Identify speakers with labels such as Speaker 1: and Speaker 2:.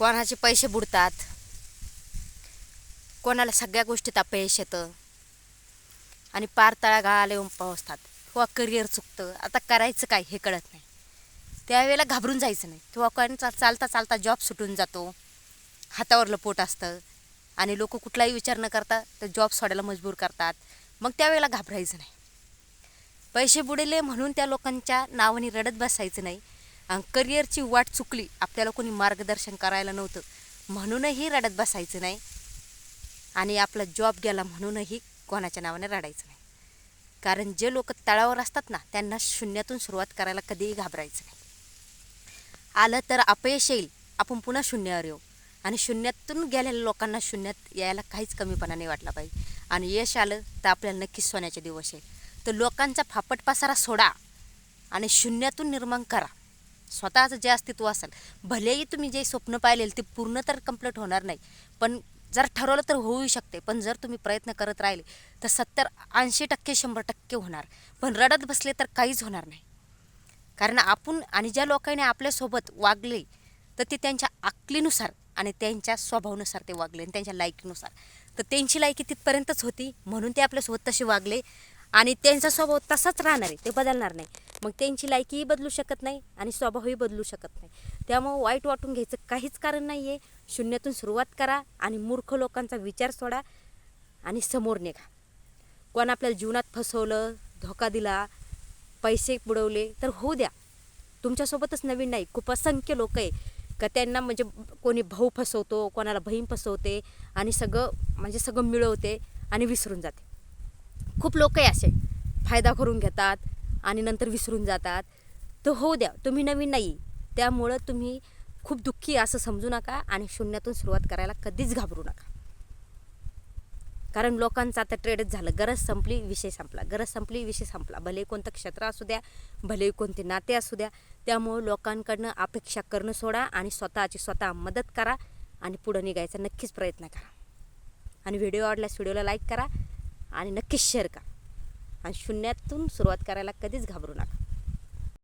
Speaker 1: कोणाचे पैसे बुडतात? कोणाला सगळ्या गोष्टीत अपयश येतं? आणि पार तळागाळाला येऊन पोहोचतात. किंवा करिअर चुकतं. आता करायचं काय हे कळत नाही. त्यावेळेला घाबरून जायचं नाही. किंवा कोणाचा चालता चालता जॉब सुटून जातो. हातावरलं पोट असतं. आणि लोक कुठलाही विचार न करता तर जॉब सोडायला मजबूर करतात. मग त्यावेळेला घाबरायचं नाही. पैसे बुडले म्हणून त्या लोकांच्या नावाने रडत बसायचं नाही. करिअरची वाट चुकली आपल्याला कोणी मार्गदर्शन करायला नव्हतं. म्हणूनही रडत बसायचं नाही. आणि आपला जॉब गेला म्हणूनही कोणाच्या नावाने रडायचं नाही. कारण जे लोक तळावर असतात ना त्यांना शून्यातून सुरुवात करायला कधीही घाबरायचं नाही. आलं तर अपयश येईल आपण पुन्हा शून्यावर येऊ. आणि शून्यातून गेलेल्या लोकांना शून्यात यायला काहीच कमीपणा नाही वाटला पाहिजे. आणि यश आलं तर आपल्याला नक्कीच सोन्याचे दिवस येईल. तर लोकांचा फापट पसारा सोडा आणि शून्यातून निर्माण करा. स्वतःचं जे अस्तित्व असेल भलेही तुम्ही जे स्वप्न पाहिलेलं ते पूर्ण तर कंप्लीट होणार नाही पण जर ठरवलं तर होऊ शकते पण जर तुम्ही प्रयत्न करत राहिले तर सत्तर ऐंशी टक्के शंभर टक्के होणार पण रडत बसले तर काहीच होणार नाही. कारण आपण आणि ज्या लोकांनी आपल्यासोबत वागले तर ते त्यांच्या अकलीनुसार आणि त्यांच्या स्वभावानुसार ते वागले आणि त्यांच्या लायकीनुसार. तर त्यांची लायकी तिथपर्यंतच होती म्हणून ते आपल्यासोबत तसे वागले आणि त्यांचा स्वभाव तसाच राहणार आहे ते बदलणार नाही. मग त्यांची लायकीही बदलू शकत नाही आणि स्वभावही बदलू शकत नाही. त्यामुळं वाईट वाटून घ्यायचं काहीच कारण नाही आहे शून्यातून सुरुवात करा आणि मूर्ख लोकांचा विचार सोडा आणि समोर निघा. कोण आपल्याला जीवनात फसवलं धोका दिला पैसे बुडवले तर होऊ द्या. तुमच्यासोबतच नवीन नाही खूप असंख्य लोक आहे. का त्यांना म्हणजे कोणी भाऊ फसवतो कोणाला बहीण फसवते आणि सगळं म्हणजे सगळं मिळवते आणि विसरून जाते. खूप लोक आहे असे. फायदा करून घेतात आणि नंतर विसरून जातात. तर होऊ द्या तुम्ही नवीन नाही. त्यामुळं तुम्ही खूप दुःखी असं समजू नका आणि शून्यातून सुरुवात करायला कधीच घाबरू नका. कारण लोकांचं आता ट्रेडच झालं. गरज संपली विषय संपला. गरज संपली विषय संपला. भले कोणतं क्षेत्र असू द्या भले कोणते नाते असू द्या त्यामुळं लोकांकडनं अपेक्षा करणं सोडा आणि स्वतःची स्वतः मदत करा आणि पुढं निघायचा नक्कीच प्रयत्न करा. आणि व्हिडिओ आवडल्यास व्हिडिओला लाईक करा आणि नक्कीच शेअर करा. आणि शून्यातून सुरुवात करायला कधीच घाबरू नका.